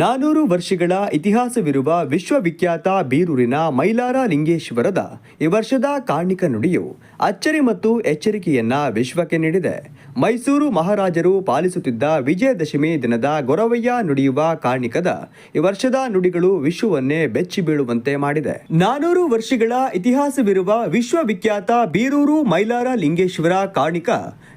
ನಾನೂರು ವರ್ಷಗಳ ಇತಿಹಾಸವಿರುವ ವಿಶ್ವವಿಖ್ಯಾತ ಬೀರೂರಿನ ಮೈಲಾರ ಲಿಂಗೇಶ್ವರದ ಈ ವರ್ಷದ ಕಾರ್ಣಿಕ ನುಡಿಯು ಅಚ್ಚರಿ ಮತ್ತು ಎಚ್ಚರಿಕೆಯನ್ನ ವಿಶ್ವಕ್ಕೆ ನೀಡಿದೆ. ಮೈಸೂರು ಮಹಾರಾಜರು ಪಾಲಿಸುತ್ತಿದ್ದ ವಿಜಯದಶಮಿ ದಿನದ ಗೊರವಯ್ಯ ನುಡಿಯುವ ಕಾರ್ಣಿಕದ ಈ ವರ್ಷದ ನುಡಿಗಳು ವಿಶ್ವವನ್ನೇ ಬೆಚ್ಚಿ ಬೀಳುವಂತೆ ಮಾಡಿದೆ. ನಾನೂರು ವರ್ಷಗಳ ಇತಿಹಾಸವಿರುವ ವಿಶ್ವವಿಖ್ಯಾತ ಬೀರೂರು ಮೈಲಾರ ಲಿಂಗೇಶ್ವರ ಕಾರ್ಣಿಕ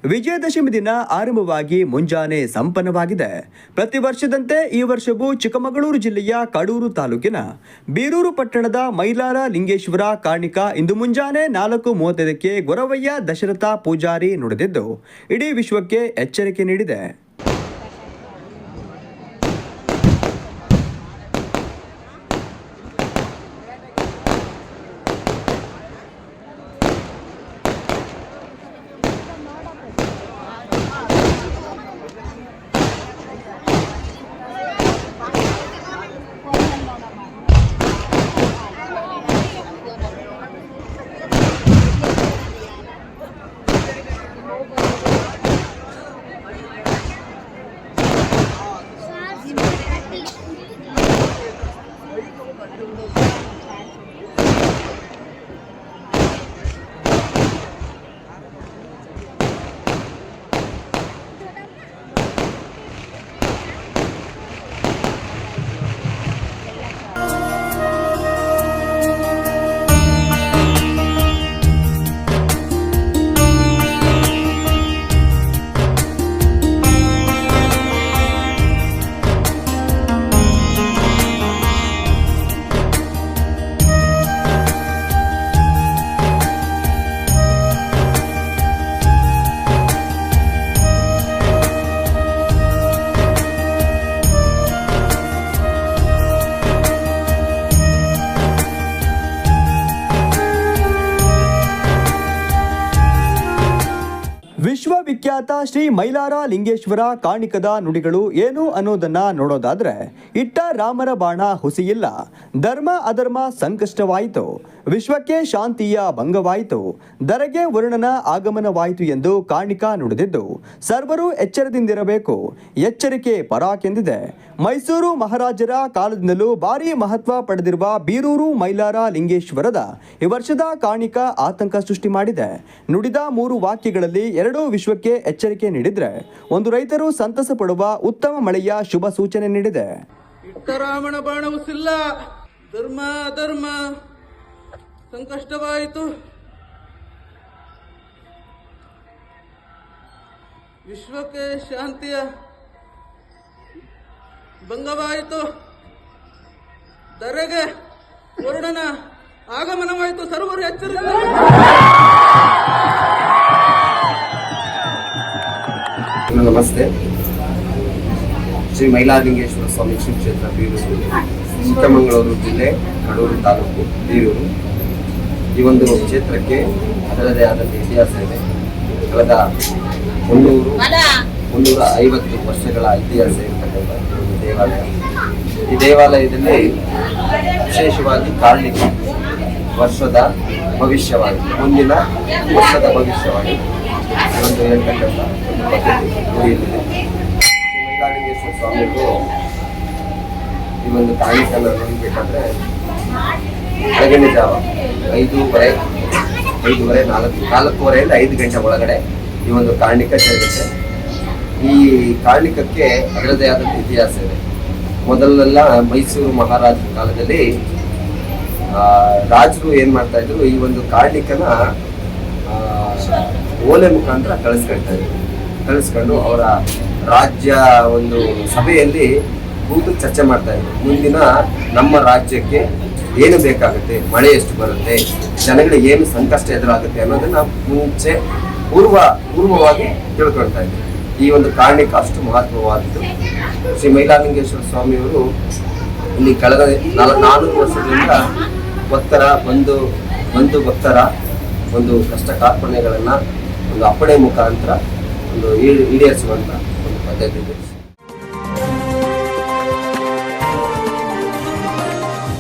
ವಿಜಯದಶಮಿ ದಿನ ಆರಂಭವಾಗಿ ಮುಂಜಾನೆ ಸಂಪನ್ನವಾಗಿದೆ. ಪ್ರತಿ ವರ್ಷದಂತೆ ಈ ವರ್ಷವೂ ಚಿಕ್ಕಮಗಳೂರು ಜಿಲ್ಲೆಯ ಕಡೂರು ತಾಲೂಕಿನ ಬೀರೂರು ಪಟ್ಟಣದ ಮೈಲಾರ ಲಿಂಗೇಶ್ವರ ಕಾರ್ಣಿಕ ಇಂದು ಮುಂಜಾನೆ ನಾಲ್ಕು ಮೂವತ್ತೈದಕ್ಕೆ ಗೊರವಯ್ಯ ದಶರಥ ಪೂಜಾರಿ ನುಡಿದಿದ್ದು, ಇಡೀ ವಿಶ್ವಕ್ಕೆ ಎಚ್ಚರಿಕೆ ನೀಡಿದೆ. Eu não sei. ವಿಶ್ವವಿಖ್ಯಾತ ಶ್ರೀ ಮೈಲಾರ ಲಿಂಗೇಶ್ವರ ಕಾಣಿಕದ ನುಡಿಗಳು ಏನು ಅನ್ನೋದನ್ನ ನೋಡೋದಾದ್ರೆ, ಇಟ್ಟ ರಾಮರ ಬಾಣ ಹುಸಿಯಿಲ್ಲ. ಧರ್ಮ ಅಧರ್ಮ ಸಂಕಷ್ಟವಾಯಿತು. ವಿಶ್ವಕ್ಕೆ ಶಾಂತಿಯ ಭಂಗವಾಯಿತು. ದರಗೆ ವರ್ಣನ ಆಗಮನವಾಯಿತು ಎಂದು ಕಾಣಿಕ ನುಡಿದಿದ್ದು, ಸರ್ವರು ಎಚ್ಚರದಿಂದಿರಬೇಕು. ಎಚ್ಚರಿಕೆ ಪರಾಕೆಂದಿದೆ. ಮೈಸೂರು ಮಹಾರಾಜರ ಕಾಲದಿಂದಲೂ ಭಾರಿ ಮಹತ್ವ ಪಡೆದಿರುವ ಬೀರೂರು ಮೈಲಾರ ಲಿಂಗೇಶ್ವರದ ಈ ವರ್ಷದ ಕಾಣಿಕ ಆತಂಕ ಸೃಷ್ಟಿ ಮಾಡಿದೆ. ನುಡಿದ ಮೂರು ವಾಕ್ಯಗಳಲ್ಲಿ ಎರಡೂ ವಿಶ್ವಕ್ಕೆ ಎಚ್ಚರಿಕೆ ನೀಡಿದ್ರೆ ಒಂದು ರೈತರು ಸಂತಸ ಪಡುವ ಉತ್ತಮ ಮಳೆಯ ಶುಭ ಸೂಚನೆ ನೀಡಿದೆ. ಧರ್ಮ ಅಧರ್ಮ ಸಂಕಷ್ಟವಾಯಿತು. ವಿಶ್ವಕ್ಕೆ ಶಾಂತಿಯ ಭಂಗವಾಯಿತು. ದರೆಗೆ ವರುಣನ ಆಗಮನವಾಯಿತು. ಸರ್ವರು ಎಚ್ಚರಿಕೆ ನಮಸ್ತೆ. ಶ್ರೀ ಮೈಲಾಲಿಂಗೇಶ್ವರ ಸ್ವಾಮಿ ಶ್ರೀ ಕ್ಷೇತ್ರ ಬೀರೂರು, ಚಿಕ್ಕಮಗಳೂರು ಜಿಲ್ಲೆ, ಕಡೂರು ತಾಲೂಕು ಬೀರೂರು. ಈ ಒಂದು ಕ್ಷೇತ್ರಕ್ಕೆ ಅದರದೇ ಆದಂಥ ಇತಿಹಾಸ ಇದೆ. ಕಳೆದ ಮುನ್ನೂರು, ಮುನ್ನೂರ ಐವತ್ತು ವರ್ಷಗಳ ಇತಿಹಾಸ ಇರತಕ್ಕಂಥ ದೇವಾಲಯ. ಈ ದೇವಾಲಯದಲ್ಲಿ ವಿಶೇಷವಾಗಿ ಕಾರ್ಣಿಕ ವರ್ಷದ ಭವಿಷ್ಯವಾಗಿ, ಮುಂದಿನ ವರ್ಷದ ಭವಿಷ್ಯವಾಗಿ. ಒಂದು ಹೇಳ್ತಕ್ಕಂಥ ಒಂದು ಸ್ವಾಮಿಗಳು ಈ ಒಂದು ಕಾರ್ಣಿಕನ ನೋಡಬೇಕಂದ್ರೆ ಬೆಳಗಿನ ಜಾವ, ಐದೂವರೆ ಐದೂವರೆ, ನಾಲ್ಕು, ನಾಲ್ಕೂವರೆಯಿಂದ ಐದು ಗಂಟೆ ಒಳಗಡೆ ಈ ಒಂದು ಕಾರ್ಣಿಕ ಸೇರುತ್ತೆ ಈ ಕಾರ್ಣಿಕಕ್ಕೆ ಅದರದೇ ಆದಂಥ ಇತಿಹಾಸ ಇದೆ. ಮೊದಲೆಲ್ಲ ಮೈಸೂರು ಮಹಾರಾಜರ ಕಾಲದಲ್ಲಿ ರಾಜರು ಏನ್ ಮಾಡ್ತಾ ಇದ್ರು, ಈ ಒಂದು ಕಾರ್ಣಿಕನ ಓಲೆ ಮುಖಾಂತರ ಕಳಿಸ್ಕೊಳ್ತಾ ಇದ್ರು. ಕಳಿಸ್ಕೊಂಡು ಅವರ ರಾಜ್ಯ ಒಂದು ಸಭೆಯಲ್ಲಿ ಕೂತು ಚರ್ಚೆ ಮಾಡ್ತಾ ಇದ್ರು. ಮುಂದಿನ ನಮ್ಮ ರಾಜ್ಯಕ್ಕೆ ಏನು ಬೇಕಾಗುತ್ತೆ, ಮಳೆ ಎಷ್ಟು ಬರುತ್ತೆ, ಜನಗಳಿಗೆ ಏನು ಸಂಕಷ್ಟ ಎದುರಾಗುತ್ತೆ ಅನ್ನೋದನ್ನ ಮುಂಚೆ ಪೂರ್ವ, ಪೂರ್ವವಾಗಿ ತಿಳ್ಕೊಳ್ತಾ ಇದ್ರು. ಈ ಒಂದು ಕಾರ್ಣಿಕ ಅಷ್ಟು ಮಹತ್ವವಾದದ್ದು ಶ್ರೀ ಮೈಲಾಲಿಂಗೇಶ್ವರ ಸ್ವಾಮಿಯವರು ಇಲ್ಲಿ ಕಳೆದ ನಾಲ್ಕು ವರ್ಷಗಳಿಂದ ಭಕ್ತರ ಬಂದು ಬಂದು ಭಕ್ತರ ಒಂದು ಕಷ್ಟ ಕಾರ್ಪಣೆಗಳನ್ನು ಒಂದು ಅಪ್ಪಣೆ ಮುಖಾಂತರ ಒಂದು ಈಡೇರಿಸುವಂಥ ಒಂದು ಪದ್ಧತಿ